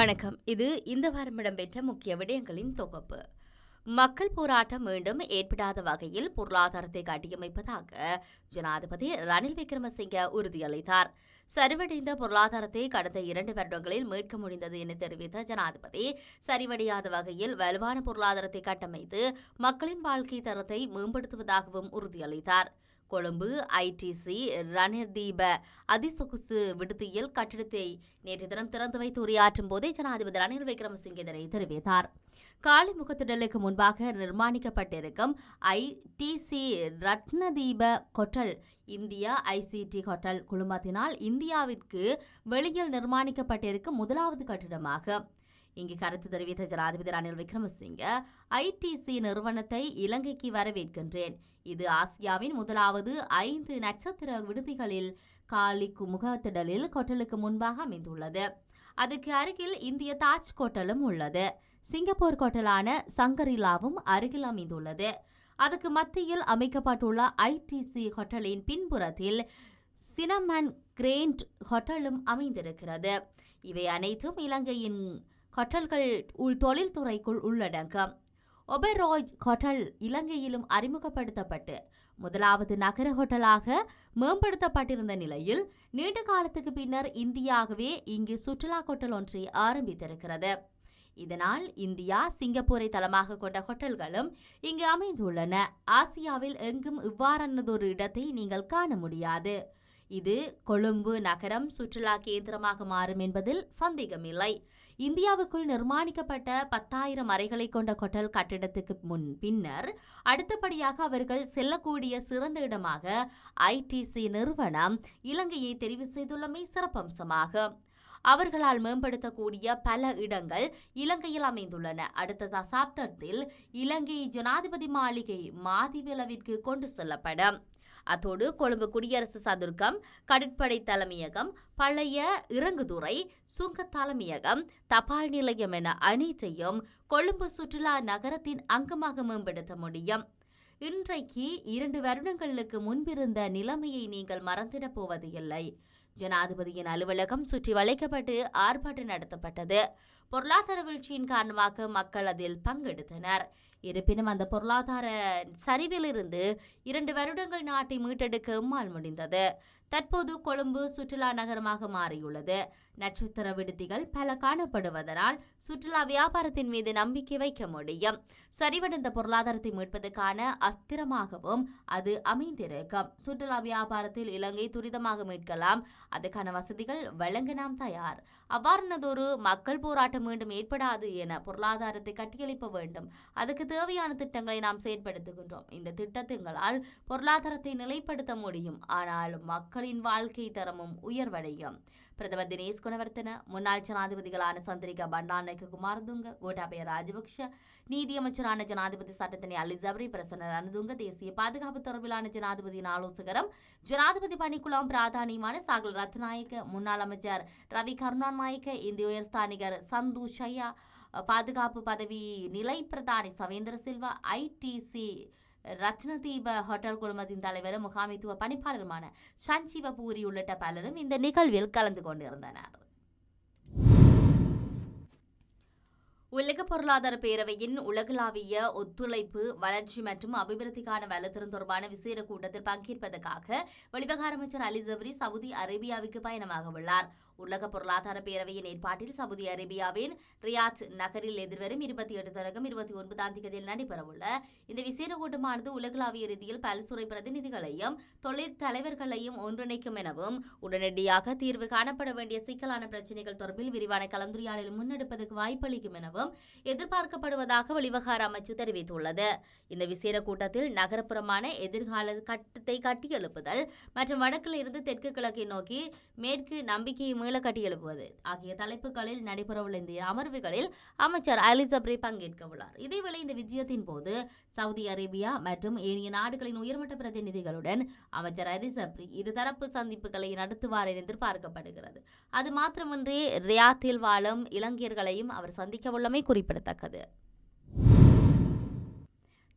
வணக்கம். இது இந்த வாரம் இடம்பெற்ற முக்கிய விடயங்களின் தொகுப்பு. மக்கள் போராட்டம் மீண்டும் ஏற்படாத வகையில் பொருளாதாரத்தை கட்டியமைப்பதாக ஜனாதிபதி ரணில் விக்ரமசிங்க உறுதியளித்தார். சரிவடைந்த பொருளாதாரத்தை கடந்த இரண்டு வருடங்களில் மீட்க முடிந்தது என தெரிவித்த ஜனாதிபதி சரிவடையாத வகையில் வலுவான பொருளாதாரத்தை கட்டமைத்து மக்களின் வாழ்க்கை தரத்தை மேம்படுத்துவதாகவும் உறுதியளித்தார். கொழும்பு ஐடிசி ரணர்தீப அதிசொகுசு விடுதியில் கட்டிடத்தை நேற்று தினம் திறந்து வைத்து உரையாற்றும் போதே ஜனாதிபதி ரணில் விக்ரமசிங்கே இதனை தெரிவித்தார். காலிமுக முகத்திடலுக்கு முன்பாக நிர்மாணிக்கப்பட்டிருக்கும் ITC Ratnadipa hotel India ICT hotel குழுமத்தினால் இந்தியாவிற்கு வெளியில் நிர்மாணிக்கப்பட்டிருக்கும் முதலாவது கட்டிடமாகும். இங்கு கருத்து தெரிவித்த ஜனாதிபதி ரணில் விக்ரமசிங்க ஐடிசி நிறுவனத்தை இலங்கைக்கு வரவேற்கின்றேன். இது ஆசியாவின் முதலாவது ஐந்து நட்சத்திர விடுதிகளில் காலி முகத்திடலில் கொட்டலுக்கு முன்பாக அமைந்துள்ளது. அதுக்கு அருகில் இந்திய தாஜ் கோட்டலும் உள்ளது. சிங்கப்பூர் கோட்டலான சங்கரிலாவும் அருகில் அமைந்துள்ளது. அதுக்கு மத்தியில் அமைக்கப்பட்டுள்ள ஐடிசி ஹோட்டலின் பின்புறத்தில் சினமன் கிரேண்ட் ஹோட்டலும் அமைந்திருக்கிறது. இவை அனைத்தும் இலங்கையின் ஹோட்டல்கள் உள் தொழில்துறைக்குள் உள்ளடங்கும் ஒபெராய் ஹோட்டல் இலங்கையிலும் அறிமுகப்படுத்தப்பட்டு முதலாவது நகர ஹோட்டலாக மேம்படுத்தப்பட்டிருந்த நிலையில் நீண்ட காலத்துக்கு பின்னர் இந்தியாகவே இங்கு சுற்றுலா ஹோட்டல் ஒன்றை ஆரம்பித்திருக்கிறது. இதனால் இந்தியா சிங்கப்பூரை தளமாக கொண்ட ஹோட்டல்களும் இங்கு அமைந்துள்ளன. ஆசியாவில் எங்கும் இவ்வாறானதொரு இடத்தை நீங்கள் காண முடியாது. இது கொழும்பு நகரம் சுற்றுலா கேந்திரமாக மாறும் என்பதில் சந்தேகமில்லை. இந்தியாவுக்குள் நிர்மாணிக்கப்பட்ட பத்தாயிரம் அறைகளை கொண்ட கொட்டல் கட்டிடத்துக்கு முன் பின்னர் அடுத்தபடியாக அவர்கள் செல்லக்கூடிய சிறந்த இடமாக ஐடிசி நிறுவனம் இலங்கையை தெரிவு செய்துள்ளமை சிறப்பம்சமாகும் அவர்களால் மேம்படுத்தக்கூடிய பல இடங்கள் இலங்கையில் அமைந்துள்ளன. அடுத்த தசாப்தத்தில் இலங்கை ஜனாதிபதி மாளிகை மாதிவிலவிற்கு கொண்டு செல்லப்படும். அத்தோடு கொழும்பு குடியரசு சதுர்க்கம் கடற்படை தலைமையகம் பழைய இறங்குதுறை சுங்க தலைமையகம் தபால் நிலையம் என அனைத்தையும் கொழும்பு சுற்றுலா நகரத்தின் அங்கமாக மேம்படுத்த முடியும். இன்றைக்கு இரண்டு வருடங்களுக்கு முன்பிருந்த நிலைமையை நீங்கள் மறந்திடப் போவது இல்லை. ஜனாதிபதியின் அலுவலகம் சுற்றி வளைக்கப்பட்டு ஆர்ப்பாட்டம் நடத்தப்பட்டது. பொருளாதார வீழ்ச்சியின் காரணமாக மக்கள் அதில் பங்கெடுத்தனர். இருப்பினும் அந்த பொருளாதார சரிவிலிருந்து இரண்டு வருடங்கள் நாட்டை மீட்டெடுக்க எம்மால் முடிந்தது. தற்போது கொழும்பு சுற்றுலா நகரமாக மாறியுள்ளது. நட்சத்திர விடுதிகள் பல காணப்படுவதனால் சுற்றுலா வியாபாரத்தின் மீது நம்பிக்கை வைக்க முடியும். சரிவடைந்த பொருளாதாரத்தை மீட்பதற்கான அஸ்திரமாகவும் அது அமைந்திருக்கும். சுற்றுலா வியாபாரத்தில் இலங்கை துரிதமாக மீட்கலாம். அதுக்கான வசதிகள் வழங்க நாம் தயார். அவ்வாறானதொரு மக்கள் போராட்டம் மீண்டும் ஏற்படாது என பொருளாதாரத்தை கட்டியளிப்ப வேண்டும். அதுக்கு தேவையான திட்டங்களை நாம் செயற்படுத்துகின்றோம் இந்த திட்டத்துங்களால் பொருளாதாரத்தை நிலைப்படுத்த முடியும். ஆனால் மக்களின் வாழ்க்கை தரமும் உயர்வடையும். பிரதமர் தினேஷ் குணவர்த்தன முன்னாள் ஜனாதிபதிகளான சந்திரிகா பண்டாநாயக்க குமாரதுங்க கோட்டாபய ராஜபக்ஷ நீதியமைச்சரான ஜனாதிபதி சட்டத்தினை அலி ஜப்ரி பிரசன்ன ரணதுங்க தேசிய பாதுகாப்பு தொடர்பிலான ஜனாதிபதியின் ஆலோசகரும் ஜனாதிபதி பணிக்குழாம் பிராதானியமான சாகல் ரத்நாயக்க முன்னாள் அமைச்சர் ரவி கருணாநாயக்க இந்திய உயர்ஸ்தானிகர் சந்து ஷையா பாதுகாப்பு பதவி நிலை பிரதானி சவேந்திர சில்வா ஐடிசி ரத்னதீப ஹோட்டல் குழுமத்தின் தலைவரும் முகாமைத்துவ பணிப்பாளருமான சஞ்சீவ பூரி உள்ளிட்ட பலரும் இந்த நிகழ்வில் கலந்து கொண்டிருந்தனர். உலக பொருளாதார பேரவையின் உலகளாவிய ஒத்துழைப்பு வளர்ச்சி மற்றும் அபிவிருத்திக்கான வலுத்திறன் தொடர்பான விசேட கூட்டத்தில் பங்கேற்பதற்காக வெளிவகார அமைச்சர் அலி ஜப்ரி சவுதி அரேபியாவுக்கு பயணமாக உள்ளார் உலக பொருளாதார பேரவையின் ஏற்பாட்டில் சவுதி அரேபியாவின் ரியாத் நகரில் எதிர்வரும் இருபத்தி எட்டு தொடக்கம் இருபத்தி ஒன்பதாம் தேதியில் நடைபெறவுள்ள இந்த விசேட கூட்டமானது உலகளாவிய ரீதியில் பல்சுறை பிரதிநிதிகளையும் தொழில் தலைவர்களையும் ஒன்றிணைக்கும் எனவும் உடனடியாக தீர்வு காணப்பட வேண்டிய சிக்கலான பிரச்சினைகள் தொடர்பில் விரிவான கலந்துரையாடல் முன்னெடுப்பதற்கு வாய்ப்பளிக்கும் எனவும் எதிர்பார்க்கப்படுவதாக வெளிவகார அமைச்சு தெரிவித்துள்ளது. இந்த விசேட கூட்டத்தில் நகரப்புறமான எதிர்கால கட்டத்தை கட்டியெழுப்புதல் மற்றும் வடக்கில் இருந்து தெற்கு கிழக்கை நோக்கி மேற்கு நம்பிக்கையை மீள கட்டியெழுப்புவது ஆகிய தலைப்புகளில் நடைபெறவுள்ள இந்த அமர்வுகளில் அமைச்சர் அலி ஜப்ரி பங்கேற்க உள்ளார். இதேவேளை இந்த விஜயத்தின் போது சவுதி அரேபியா மற்றும் ஏனைய நாடுகளின் உயர்மட்ட பிரதிநிதிகளுடன் அமைச்சர் அலி ஜப்ரி இருதரப்பு சந்திப்புகளை நடத்துவார் என எதிர்பார்க்கப்படுகிறது. அது மாத்திரமின்றி ரியாத்தில் வாழும் இலங்கையர்களையும் அவர் சந்திக்க உள்ளமை குறிப்பிடத்தக்கது.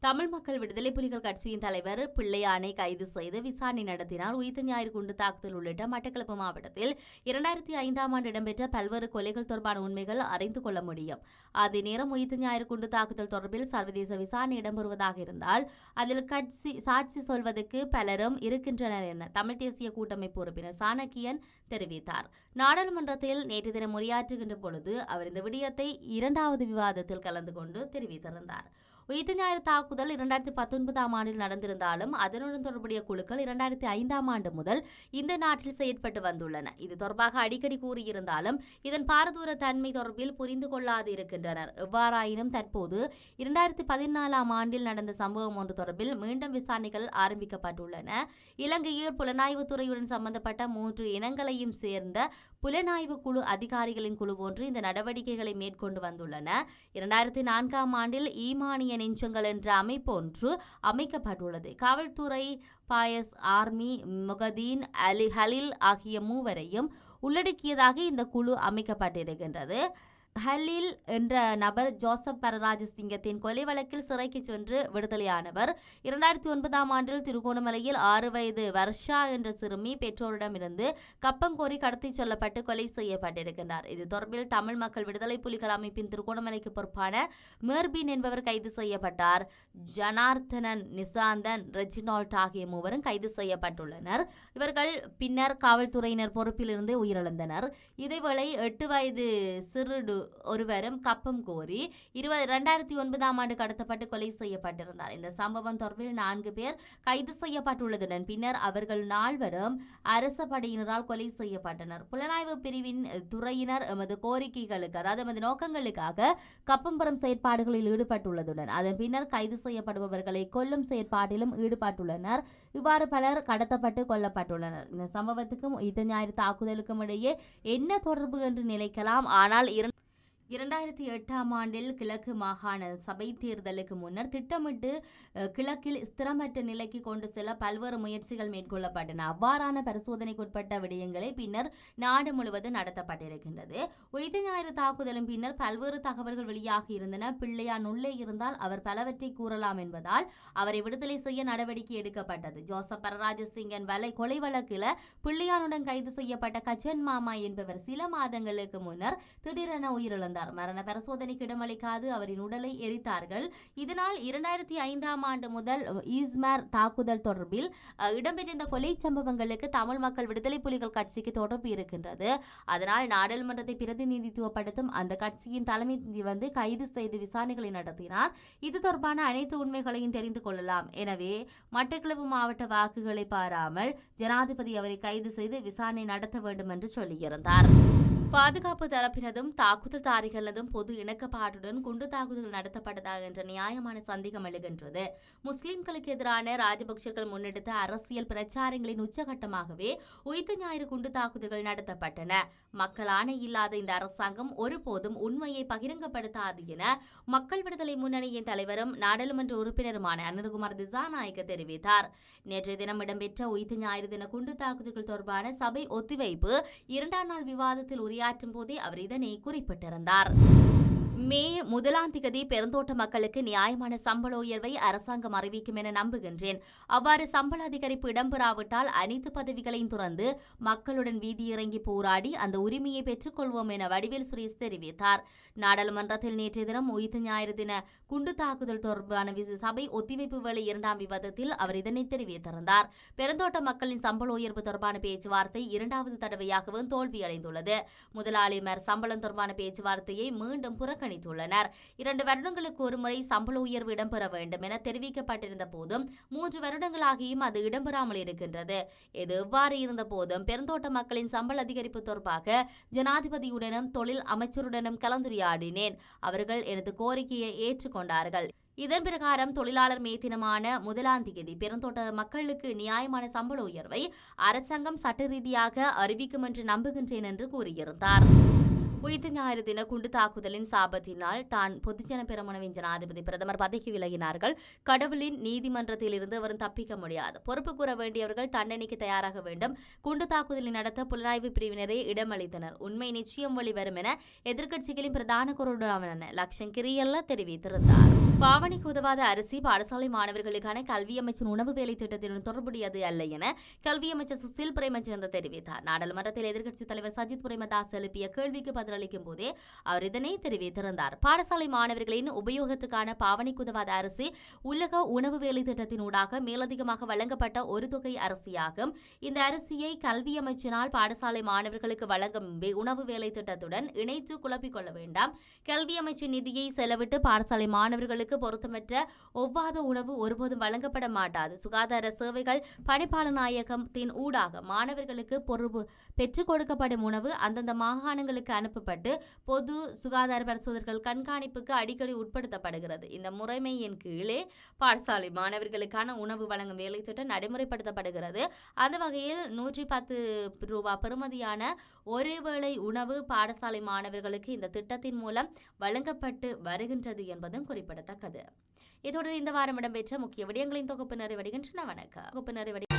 தமிழ் மக்கள் விடுதலை புலிகள் கட்சியின் தலைவர் பிள்ளையானை கைது செய்து விசாரணை நடத்தினார். உயிர் ஞாயிறு குண்டு தாக்குதல் உள்ளிட்ட மட்டக்களப்பு மாவட்டத்தில் இரண்டாயிரத்தி ஐந்தாம் ஆண்டு இடம்பெற்ற பல்வேறு கொலைகள் தொடர்பான உண்மைகள் அறிந்து கொள்ள முடியும். அதே நேரம் உயிர் ஞாயிறு குண்டு தாக்குதல் தொடர்பில் சர்வதேச விசாரணை இடம்பெறுவதாக இருந்தால் அதில் கட்சி சாட்சி சொல்வதற்கு பலரும் இருக்கின்றனர் என தமிழ் தேசிய கூட்டமைப்பு உறுப்பினர் சாணக்கியன் தெரிவித்தார். நாடாளுமன்றத்தில் நேற்று தினம் உரையாற்றுகின்ற பொழுது அவர் இந்த விடயத்தை இரண்டாவது விவாதத்தில் கலந்து கொண்டு தெரிவித்திருந்தார். உயிர் ஞாயிறு தாக்குதல் இரண்டாயிரத்தி பத்தொன்பதாம் ஆண்டில் நடந்திருந்தாலும் அதனுடன் தொடர்புடைய குழுக்கள் இரண்டாயிரத்தி ஐந்தாம் ஆண்டு முதல் இந்த நாட்டில் செயற்பட்டு வந்துள்ளன. இது தொடர்பாக அடிக்கடி கூறியிருந்தாலும் இதன் பாரதூர தன்மை தொடர்பில் புரிந்து கொள்ளாது இருக்கின்றனர். எவ்வாறாயினும் தற்போது இரண்டாயிரத்தி பதினாலாம் ஆண்டில் நடந்த சம்பவம் ஒன்று தொடர்பில் மீண்டும் விசாரணைகள் ஆரம்பிக்கப்பட்டுள்ளன. இலங்கையில் புலனாய்வுத் துறையுடன் சம்பந்தப்பட்ட மூன்று இனங்களையும் சேர்ந்த புலனாய்வு குழு அதிகாரிகளின் குழு ஒன்று இந்த நடவடிக்கைகளை மேற்கொண்டு வந்துள்ளன. இரண்டாயிரத்தி நான்காம் ஆண்டில் ஈமானிய நெஞ்சங்கள் என்ற அமைப்பு ஒன்று அமைக்கப்பட்டுள்ளது. காவல்துறை பாயஸ் ஆர்மி முகதீன் அலி ஹலில் ஆகிய மூவரையும் உள்ளடக்கியதாக இந்த குழு அமைக்கப்பட்டிருக்கின்றது. ஹலில் என்ற நபர் ஜோசப் பரராஜசிங்கத்தின் கொலை வழக்கில் சிறைக்கு சென்று விடுதலையானவர். இரண்டாயிரத்தி ஒன்பதாம் ஆண்டில் திருகோணமலையில் ஆறு வயது வர்ஷா என்ற சிறுமி பெற்றோரிடமிருந்து கப்பங்கோரி கடத்தி செல்லப்பட்டு கொலை செய்யப்பட்டிருக்கின்றார். இது தொடர்பில் தமிழ் மக்கள் விடுதலை புலிகள் அமைப்பின் திருகோணமலைக்கு பொறுப்பான மேர்பின் என்பவர் கைது செய்யப்பட்டார். ஜனார்த்தனன் நிசாந்தன் ரெஜினால்ட் ஆகிய மூவரும் கைது செய்யப்பட்டுள்ளனர். இவர்கள் பின்னர் காவல்துறையினர் பொறுப்பிலிருந்து உயிரிழந்தனர். இதேவேளை எட்டு வயது சிறுடு ஒருவரும் கப்பம் கோரி இருபது இரண்டாயிரத்தி ஒன்பதாம் ஆண்டு கடத்தப்பட்டு கொலை செய்யப்பட்டிருந்தார். இந்த சம்பவம் தொடர்பில் நான்கு பேர் கைது செய்யப்பட்டுள்ளதுடன் பின்னர் அவர்கள் நால்வரும் அரச படையினரால் கொலை செய்யப்பட்டனர். புலனாய்வு பிரிவின் துறையினர் எமது கோரிக்கைகளுக்கு அதாவது எமது நோக்கங்களுக்காக கப்பம்புறம் செயற்பாடுகளில் ஈடுபட்டுள்ளதுடன் அதன் பின்னர் கைது செய்யப்படுபவர்களை கொல்லும் செயற்பாட்டிலும் ஈடுபட்டுள்ளனர். இவ்வாறு பலர் கடத்தப்பட்டு கொல்லப்பட்டுள்ளனர். இந்த சம்பவத்துக்கும் யுத்த ஞாயிறு தாக்குதலுக்கும் இடையே என்ன தொடர்பு என்று நினைக்கலாம். ஆனால் இரண்டு இரண்டாயிரத்தி எட்டாம் ஆண்டில் கிழக்கு மாகாண சபை தேர்தலுக்கு முன்னர் திட்டமிட்டு கிழக்கில் ஸ்திரமற்ற நிலைக்கு கொண்டு செல்ல பல்வேறு முயற்சிகள் மேற்கொள்ளப்பட்டன. அவ்வாறான பரிசோதனைக்குட்பட்ட விடயங்களை பின்னர் நாடு முழுவதும் நடத்தப்பட்டிருக்கின்றது. உயிர் ஞாயிறு தாக்குதலின் பின்னர் பல்வேறு தகவல்கள் வெளியாகி இருந்தன. பிள்ளையான் உள்ளே இருந்தால் அவர் பலவற்றை கூறலாம் என்பதால் அவரை விடுதலை செய்ய நடவடிக்கை எடுக்கப்பட்டது. ஜோசப் பரராஜசிங்கன் வலை கொலை வழக்கில் பிள்ளையானுடன் கைது செய்யப்பட்ட கச்சன் மாமா என்பவர் சில மாதங்களுக்கு முன்னர் திடீரென உயிரிழந்தார். மரண பரிசோதனைக்கு இடமளிக்காது. அவரின் உடலை எரித்தார்கள். இதனால் இரண்டாயிரத்தி ஐந்தாம் ஆண்டு முதல் ஈஸ்மர் தாக்குதல் தொடர்பில் அஹ், இடம்பெற்ற இந்த கொலை சம்பவங்களுக்கு தமிழ் மக்கள் விடுதலை புலிகள் கட்சிக்கு தொடர்பு இருக்கின்றது. அதனால் நாடாளுமன்றத்தை பிரதிநிதித்துவப்படுத்தும் அந்த கட்சியின் தலைமை வந்து கைது செய்து விசாரணைகளை நடத்தினார். இது தொடர்பான அனைத்து உண்மைகளையும் தெரிந்து கொள்ளலாம். எனவே மட்டக்களப்பு மாவட்ட வாக்குகளை பாராமல் ஜனாதிபதி அவரை கைது செய்து விசாரணை நடத்த வேண்டும் என்று சொல்லியிருந்தார். பாதுகாப்பு தரப்பினதும் தாக்குதல்தாரிகளதும் பொது இணக்கப்பாட்டுடன் குண்டு தாக்குதல் நடத்தப்பட்டதாக என்ற நியாயமான சந்தேகம் எழுகின்றது. முஸ்லிம்களுக்கு எதிரான ராஜபக்சர்கள் முன்னெடுத்த அரசியல் பிரச்சாரங்களின் உச்சகட்டமாகவே உயிர்த்த ஞாயிறு குண்டு தாக்குதல்கள் நடத்தப்பட்டன. மக்கள் ஆணை இல்லாத இந்த அரசாங்கம் ஒருபோதும் உண்மையை பகிரங்கப்படுத்தாது என மக்கள் விடுதலை முன்னணியின் தலைவரும் நாடாளுமன்ற உறுப்பினருமான அனுர்குமார் திசாநாயக்க தெரிவித்தார். நேற்றைய தினம் இடம்பெற்ற உயிர் ஞாயிறு தின குண்டு தாக்குதல்கள் தொடர்பான சபை ஒத்திவைப்பு இரண்டாம் நாள் விவாதத்தில் உரையாற்றும் போதே அவர் இதனை குறிப்பிட்டிருந்தார். மே முதலாம் திகதி பெருந்தோட்ட மக்களுக்கு நியாயமான சம்பள உயர்வை அரசாங்கம் அறிவிக்கும் என நம்புகின்றேன். அவ்வாறு சம்பள அதிகரிப்பு இடம்பெறாவிட்டால் அனைத்து பதவிகளையும் துறந்து மக்களுடன் வீதியிறங்கி போராடி அந்த உரிமையை பெற்றுக்கொள்வோம் என வடிவேல் சுரேஷ் தெரிவித்தார். நாடாளுமன்றத்தில் நேற்றைய தினம் உயிர் ஞாயிறு தின குண்டு தாக்குதல் தொடர்பான சபை ஒத்திவைப்பு வேலை இரண்டாம் விவாதத்தில் அவர் இதனை தெரிவித்திருந்தார். பெருந்தோட்ட மக்களின் சம்பள உயர்வு தொடர்பான பேச்சுவார்த்தை இரண்டாவது தடவையாகவும் தோல்வியடைந்துள்ளது. முதலாளிமார் சம்பளம் தொடர்பான பேச்சுவார்த்தையை மீண்டும் புறக்கணி புறக்கணித்துள்ளனர் இரண்டு வருடங்களுக்கு ஒருமுறை சம்பள உயர்வு இடம்பெற வேண்டும் என தெரிவிக்கப்பட்டிருந்த போதும் மூன்று வருடங்களாகியும் அது இடம்பெறாமல் இருக்கின்றது. இது எவ்வாறு இருந்த போதும் பெருந்தோட்ட மக்களின் சம்பள அதிகரிப்பு தொடர்பாக ஜனாதிபதியுடனும் தொழில் அமைச்சருடனும் கலந்துரையாடினேன். அவர்கள் எனது கோரிக்கையை ஏற்றுக்கொண்டார்கள். இதன் பிரகாரம் தொழிலாளர் மே தினமான முதலாம் தேதி பெருந்தோட்ட மக்களுக்கு நியாயமான சம்பள உயர்வை அரசாங்கம் சட்ட ரீதியாக அறிவிக்கும் என்று நம்புகின்றேன் என்று கூறியிருந்தார். உயிர்த்த ஞாயிறு தின குண்டு தாக்குதலின் சாபத்தினால் தான் பொதுஜன பெருமனவின் ஜனாதிபதி பிரதமர் பதவி விலகினார்கள். கடவுளின் நீதிமன்றத்தில் இருந்து அவரும் தப்பிக்க முடியாது. பொறுப்பு கூற வேண்டியவர்கள் தண்டனைக்கு தயாராக வேண்டும். குண்டு தாக்குதலை நடத்த புலனாய்வு பிரிவினரே இடமளித்தனர். உண்மை நிச்சயம் வெளிவரும் என எதிர்க்கட்சிகளின் பிரதான குரலான லக்ஷன் கிரியல்ல தெரிவித்திருந்தார். பாவனைக்கு உதவாத அரிசி பாடசாலை மாணவர்களுக்கான கல்வி அமைச்சின் உணவு வேலை திட்டத்துடன் தொடர்புடையது அல்ல என கல்வி அமைச்சர் சுசில் பிரேமச்சந்திர தெரிவித்தார். நாடாளுமன்றத்தில் எதிர்க்கட்சித் தலைவர் சஜித் பிரேமதாஸ் எழுப்பிய கேள்விக்கு பதிலளிக்கும் போதே அவர் இதனை தெரிவித்திருந்தார். பாடசாலை மாணவர்களின் உபயோகத்துக்கான பாவனைக்கு உதவாத அரிசி உலக உணவு வேலை திட்டத்தின் ஊடாக மேலதிகமாக வழங்கப்பட்ட ஒரு தொகை அரிசியாகும். இந்த அரிசியை கல்வி அமைச்சினால் பாடசாலை மாணவர்களுக்கு வழங்கும் உணவு வேலை திட்டத்துடன் இணைத்து குழப்பிக் கொள்ள வேண்டாம். கல்வி அமைச்சின் நிதியை செலவிட்டு பாடசாலை மாணவர்களுக்கு பொருத்தமற்ற ஒவ்வாத உணவு ஒருபோதும் வழங்கப்பட மாட்டாது. சுகாதார சேவைகள் பணிப்பாளர் நாயகத்தின் ஊடாக மாணவர்களுக்கு பொறுப்பு பெற்றுக் கொடுக்கப்படும் உணவு அந்தந்த மாகாணங்களுக்கு அனுப்ப அனுப்பப்பட்டு பொது சுகாதார பரிசோதகர்கள் கண்காணிப்புக்கு அடிக்கடி உட்படுத்தப்படுகிறது. இந்த முறைமையின் கீழே பாடசாலை மாணவர்களுக்கான உணவு வழங்கும் வேலை திட்டம் நடைமுறைப்படுத்தப்படுகிறது. அந்த வகையில் நூற்றி பத்து ரூபாய் பெறுமதியான ஒரேவேளை உணவு பாடசாலை மாணவர்களுக்கு இந்த திட்டத்தின் மூலம் வழங்கப்பட்டு வருகின்றது என்பதும் குறிப்பிடத்தக்கது. இதோடு இந்த வாரம் இடம்பெற்ற முக்கிய விடயங்களின் தொகுப்பு நிறைவடைகின்றன. வணக்கம். தொகுப்பு நிறைவடை